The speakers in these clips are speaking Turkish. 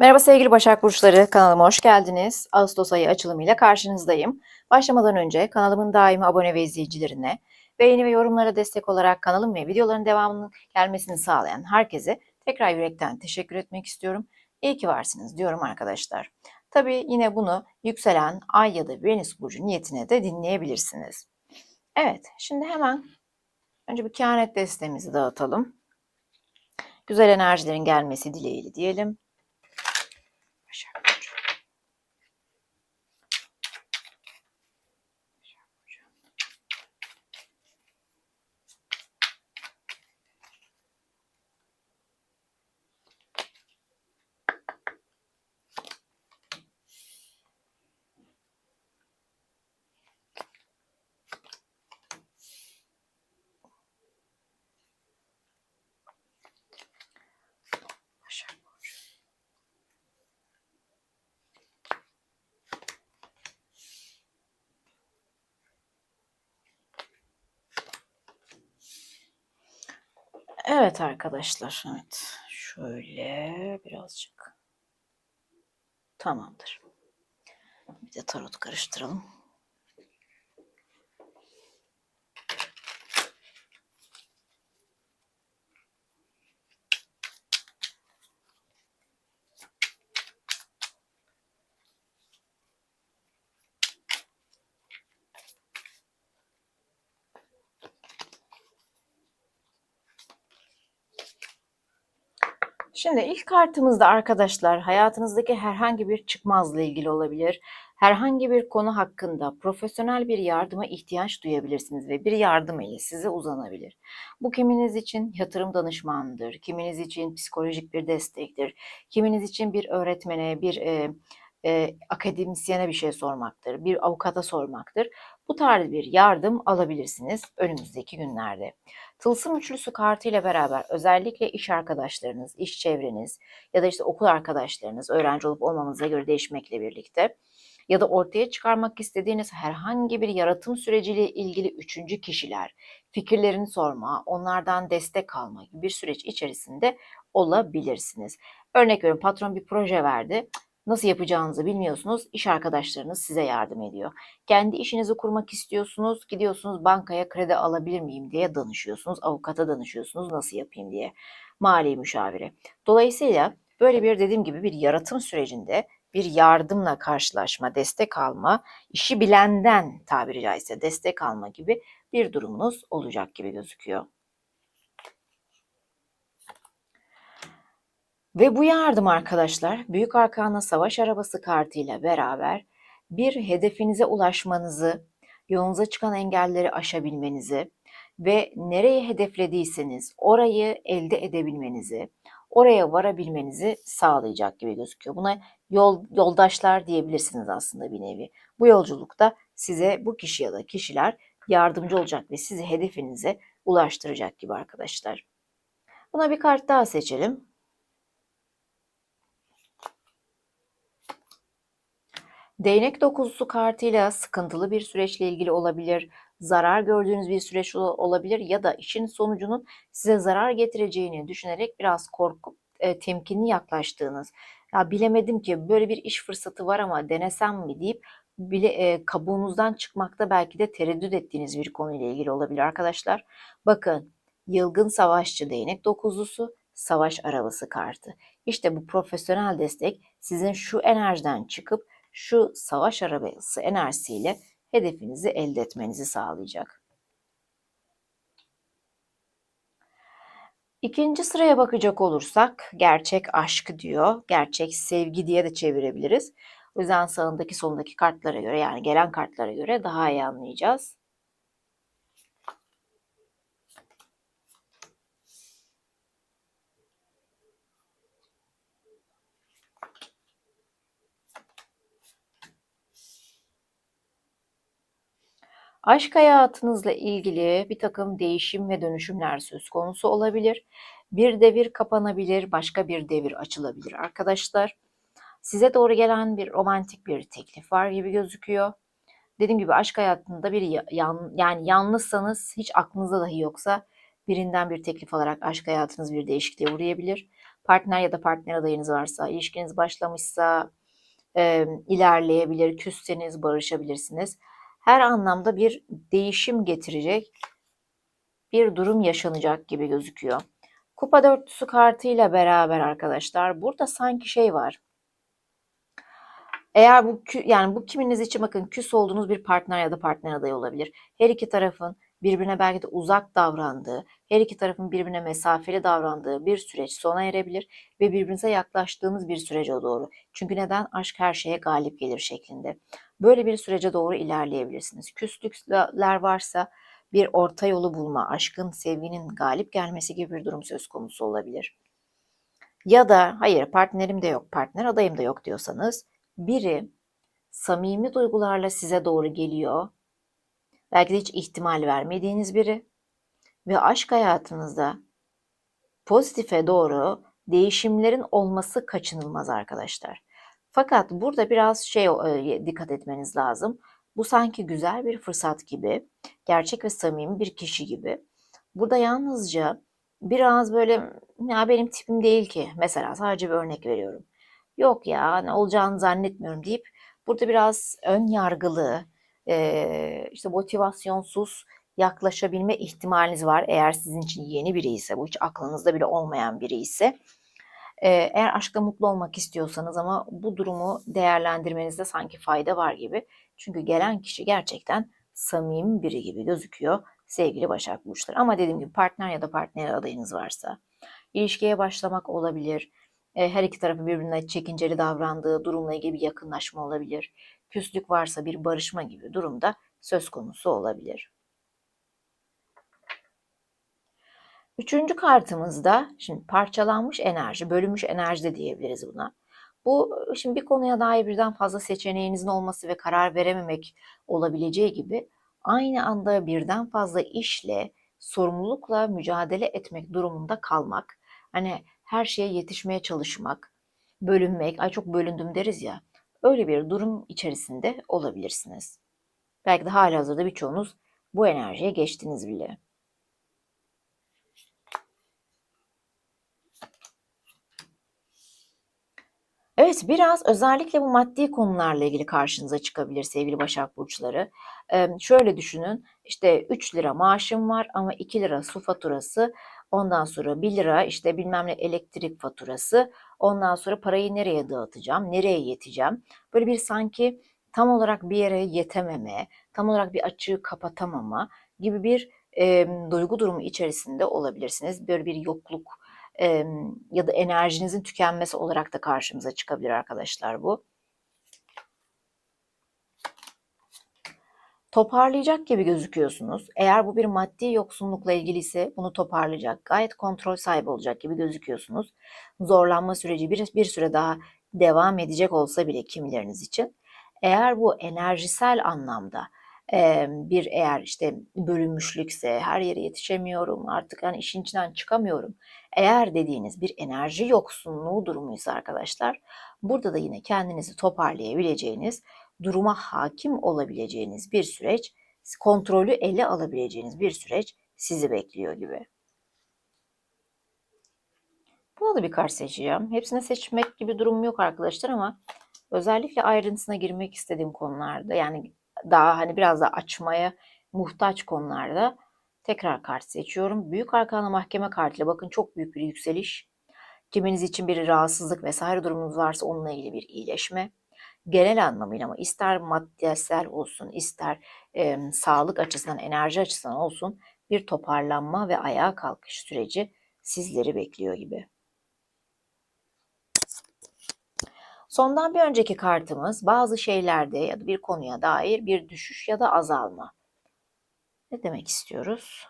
Merhaba sevgili Başak Burçları, kanalıma hoş geldiniz. Ağustos ayı açılımıyla karşınızdayım. Başlamadan önce kanalımın daimi abone ve izleyicilerine, beğeni ve yorumlara destek olarak kanalım ve videoların devamının gelmesini sağlayan herkese tekrar yürekten teşekkür etmek istiyorum. İyi ki varsınız diyorum arkadaşlar. Tabii yine bunu yükselen ay ya da Venüs burcu niyetine de dinleyebilirsiniz. Evet, şimdi hemen önce bir kehanet destemizi dağıtalım. Güzel enerjilerin gelmesi dileğiyle diyelim. Başak Evet arkadaşlar. Evet. Şöyle birazcık. Tamamdır. Bir de tarot karıştıralım. Şimdi ilk kartımızda arkadaşlar hayatınızdaki herhangi bir çıkmazla ilgili olabilir. Herhangi bir konu hakkında profesyonel bir yardıma ihtiyaç duyabilirsiniz ve bir yardım eli size uzanabilir. Bu kiminiz için yatırım danışmanıdır, kiminiz için psikolojik bir destektir, kiminiz için bir öğretmene, bir e, e, akademisyene bir şey sormaktır, bir avukata sormaktır. Bu tarz bir yardım alabilirsiniz önümüzdeki günlerde. Tılsım üçlüsü kartıyla beraber özellikle iş arkadaşlarınız, iş çevreniz ya da işte okul arkadaşlarınız öğrenci olup olmamanıza göre değişmekle birlikte ya da ortaya çıkarmak istediğiniz herhangi bir yaratım süreciyle ilgili üçüncü kişiler fikirlerini sorma, onlardan destek alma gibi bir süreç içerisinde olabilirsiniz. Örnek veriyorum patron bir proje verdi. Nasıl yapacağınızı bilmiyorsunuz. İş arkadaşlarınız size yardım ediyor. Kendi işinizi kurmak istiyorsunuz. Gidiyorsunuz bankaya kredi alabilir miyim diye danışıyorsunuz. Avukata danışıyorsunuz nasıl yapayım diye. Mali müşavire. Dolayısıyla böyle bir dediğim gibi bir yaratım sürecinde bir yardımla karşılaşma, destek alma, işi bilenden tabiri caizse destek alma gibi bir durumunuz olacak gibi gözüküyor. Ve bu yardım arkadaşlar Büyük Arkana Savaş Arabası kartıyla beraber bir hedefinize ulaşmanızı, yolunuza çıkan engelleri aşabilmenizi ve nereye hedeflediyseniz orayı elde edebilmenizi, oraya varabilmenizi sağlayacak gibi gözüküyor. Buna yol yoldaşlar diyebilirsiniz aslında bir nevi. Bu yolculukta size bu kişi ya da kişiler yardımcı olacak ve sizi hedefinize ulaştıracak gibi arkadaşlar. Buna bir kart daha seçelim. Değnek dokuzusu kartıyla sıkıntılı bir süreçle ilgili olabilir, zarar gördüğünüz bir süreç olabilir ya da işin sonucunun size zarar getireceğini düşünerek biraz korkup e, temkinli yaklaştığınız, ya bilemedim ki böyle bir iş fırsatı var ama denesem mi deyip bile e, kabuğunuzdan çıkmakta belki de tereddüt ettiğiniz bir konuyla ilgili olabilir arkadaşlar. Bakın yılgın savaşçı değnek dokuzlusu savaş arabası kartı. İşte bu profesyonel destek sizin şu enerjiden çıkıp şu savaş arabası enerjisiyle hedefinizi elde etmenizi sağlayacak. İkinci sıraya bakacak olursak gerçek aşk diyor. Gerçek sevgi diye de çevirebiliriz. O yüzden sağındaki solundaki kartlara göre yani gelen kartlara göre daha iyi anlayacağız. Aşk hayatınızla ilgili bir takım değişim ve dönüşümler söz konusu olabilir. Bir devir kapanabilir, başka bir devir açılabilir arkadaşlar. Size doğru gelen bir romantik bir teklif var gibi gözüküyor. Dediğim gibi aşk hayatında bir yan, yani yalnızsanız hiç aklınızda dahi yoksa birinden bir teklif alarak aşk hayatınız bir değişikliğe uğrayabilir. partner ya da partner adayınız varsa, ilişkiniz başlamışsa e, ilerleyebilir, küsseniz barışabilirsiniz. Her anlamda bir değişim getirecek bir durum yaşanacak gibi gözüküyor. Kupa dörtlüsü kartıyla beraber arkadaşlar burada sanki şey var. Eğer bu yani bu kiminiz için bakın küs olduğunuz bir partner ya da partner adayı olabilir. Her iki tarafın birbirine belki de uzak davrandığı, her iki tarafın birbirine mesafeli davrandığı bir süreç sona erebilir ve birbirinize yaklaştığınız bir sürece doğru. Çünkü neden? Aşk her şeye galip gelir şeklinde. Böyle bir sürece doğru ilerleyebilirsiniz. Küslükler varsa bir orta yolu bulma, aşkın, sevginin galip gelmesi gibi bir durum söz konusu olabilir. Ya da hayır partnerim de yok, partner adayım da yok diyorsanız biri samimi duygularla size doğru geliyor. Belki de hiç ihtimal vermediğiniz biri ve aşk hayatınızda pozitife doğru değişimlerin olması kaçınılmaz arkadaşlar. Fakat burada biraz şey e, dikkat etmeniz lazım. Bu sanki güzel bir fırsat gibi, gerçek ve samimi bir kişi gibi. Burada yalnızca biraz böyle ya benim tipim değil ki mesela sadece bir örnek veriyorum. Yok ya ne olacağını zannetmiyorum deyip burada biraz ön yargılı, e, işte motivasyonsuz yaklaşabilme ihtimaliniz var. Eğer sizin için yeni biri ise, bu hiç aklınızda bile olmayan biri ise. Eğer aşkta mutlu olmak istiyorsanız ama bu durumu değerlendirmenizde sanki fayda var gibi. Çünkü gelen kişi gerçekten samimi biri gibi gözüküyor sevgili Başak Burçları. Ama dediğim gibi partner ya da partner adayınız varsa ilişkiye başlamak olabilir. Her iki tarafın birbirine çekinceli davrandığı durumla ilgili bir yakınlaşma olabilir. Küslük varsa bir barışma gibi durumda söz konusu olabilir. Üçüncü kartımızda şimdi parçalanmış enerji, bölünmüş enerji de diyebiliriz buna. Bu şimdi bir konuya dair birden fazla seçeneğinizin olması ve karar verememek olabileceği gibi aynı anda birden fazla işle, sorumlulukla mücadele etmek durumunda kalmak. Hani her şeye yetişmeye çalışmak, bölünmek, ay çok bölündüm deriz ya. Öyle bir durum içerisinde olabilirsiniz. Belki de hala hazırda birçoğunuz bu enerjiye geçtiniz bile. Evet, biraz özellikle bu maddi konularla ilgili karşınıza çıkabilir sevgili Başak Burçları. Ee, şöyle düşünün, işte 3 lira maaşım var ama 2 lira su faturası, ondan sonra 1 lira işte bilmem ne elektrik faturası, ondan sonra parayı nereye dağıtacağım, nereye yeteceğim? Böyle bir sanki tam olarak bir yere yetememe, tam olarak bir açığı kapatamama gibi bir e, duygu durumu içerisinde olabilirsiniz. Böyle bir yokluk, e, ya da enerjinizin tükenmesi olarak da karşımıza çıkabilir arkadaşlar bu. Toparlayacak gibi gözüküyorsunuz. Eğer bu bir maddi yoksunlukla ilgili ise bunu toparlayacak, gayet kontrol sahibi olacak gibi gözüküyorsunuz. Zorlanma süreci bir, bir süre daha devam edecek olsa bile kimileriniz için. Eğer bu enerjisel anlamda bir eğer işte bölünmüşlükse her yere yetişemiyorum artık hani işin içinden çıkamıyorum. Eğer dediğiniz bir enerji yoksunluğu durumuysa arkadaşlar burada da yine kendinizi toparlayabileceğiniz duruma hakim olabileceğiniz bir süreç kontrolü ele alabileceğiniz bir süreç sizi bekliyor gibi. Buna da bir kart seçeceğim. Hepsine seçmek gibi durum yok arkadaşlar ama özellikle ayrıntısına girmek istediğim konularda yani daha hani biraz da açmaya muhtaç konularda tekrar kart seçiyorum. Büyük arkana mahkeme kartıyla bakın çok büyük bir yükseliş. Kiminiz için bir rahatsızlık vesaire durumunuz varsa onunla ilgili bir iyileşme. Genel anlamıyla ama ister maddiyesel olsun ister e, sağlık açısından enerji açısından olsun bir toparlanma ve ayağa kalkış süreci sizleri bekliyor gibi. Sondan bir önceki kartımız bazı şeylerde ya da bir konuya dair bir düşüş ya da azalma. Ne demek istiyoruz?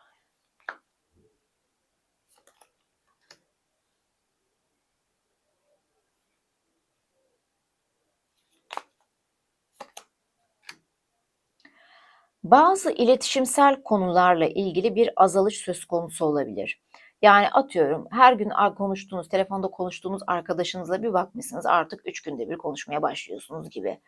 Bazı iletişimsel konularla ilgili bir azalış söz konusu olabilir. Yani atıyorum her gün konuştuğunuz, telefonda konuştuğunuz arkadaşınızla bir bakmışsınız artık 3 günde bir konuşmaya başlıyorsunuz gibi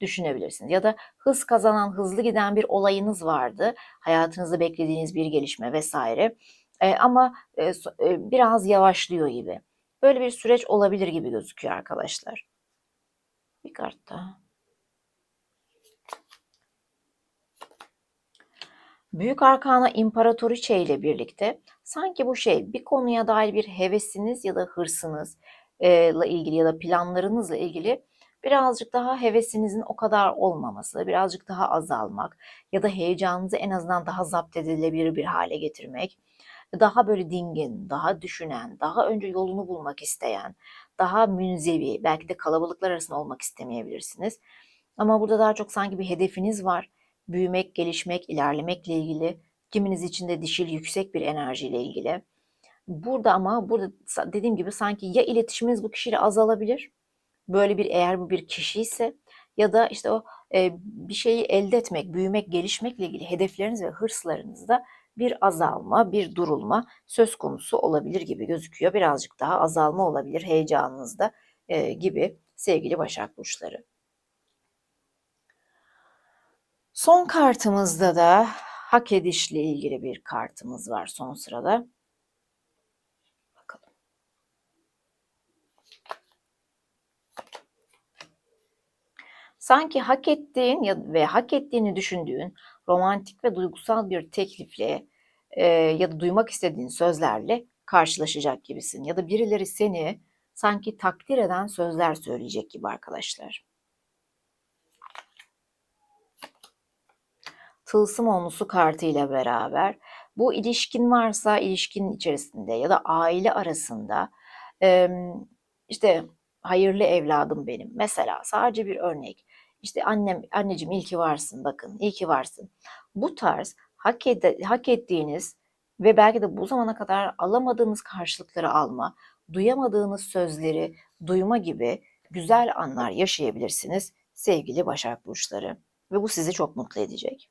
düşünebilirsiniz. Ya da hız kazanan, hızlı giden bir olayınız vardı. Hayatınızda beklediğiniz bir gelişme vesaire. E, ama e, e, biraz yavaşlıyor gibi. Böyle bir süreç olabilir gibi gözüküyor arkadaşlar. Bir kart daha. Büyük Arkana İmparatoriçe ile birlikte sanki bu şey bir konuya dair bir hevesiniz ya da hırsınız ile ilgili ya da planlarınızla ilgili birazcık daha hevesinizin o kadar olmaması, birazcık daha azalmak ya da heyecanınızı en azından daha zapt edilebilir bir hale getirmek, daha böyle dingin, daha düşünen, daha önce yolunu bulmak isteyen, daha münzevi, belki de kalabalıklar arasında olmak istemeyebilirsiniz. Ama burada daha çok sanki bir hedefiniz var. Büyümek, gelişmek, ilerlemekle ilgili. Kiminiz için de dişil yüksek bir enerjiyle ilgili. Burada ama burada dediğim gibi sanki ya iletişiminiz bu kişiyle azalabilir. Böyle bir eğer bu bir kişi ise ya da işte o e, bir şeyi elde etmek, büyümek, gelişmekle ilgili hedefleriniz ve hırslarınızda bir azalma, bir durulma söz konusu olabilir gibi gözüküyor. Birazcık daha azalma olabilir heyecanınızda e, gibi sevgili Başak Burçları. Son kartımızda da hak edişle ilgili bir kartımız var son sırada. Bakalım. Sanki hak ettiğin ve hak ettiğini düşündüğün romantik ve duygusal bir teklifle e, ya da duymak istediğin sözlerle karşılaşacak gibisin. Ya da birileri seni sanki takdir eden sözler söyleyecek gibi arkadaşlar. Tılsım onlusu kartıyla beraber bu ilişkin varsa ilişkinin içerisinde ya da aile arasında işte hayırlı evladım benim. Mesela sadece bir örnek. İşte annem anneciğim iyi ki varsın bakın iyi ki varsın. Bu tarz hak, ed hak ettiğiniz ve belki de bu zamana kadar alamadığınız karşılıkları alma duyamadığınız sözleri duyma gibi güzel anlar yaşayabilirsiniz sevgili Başak Burçları ve bu sizi çok mutlu edecek.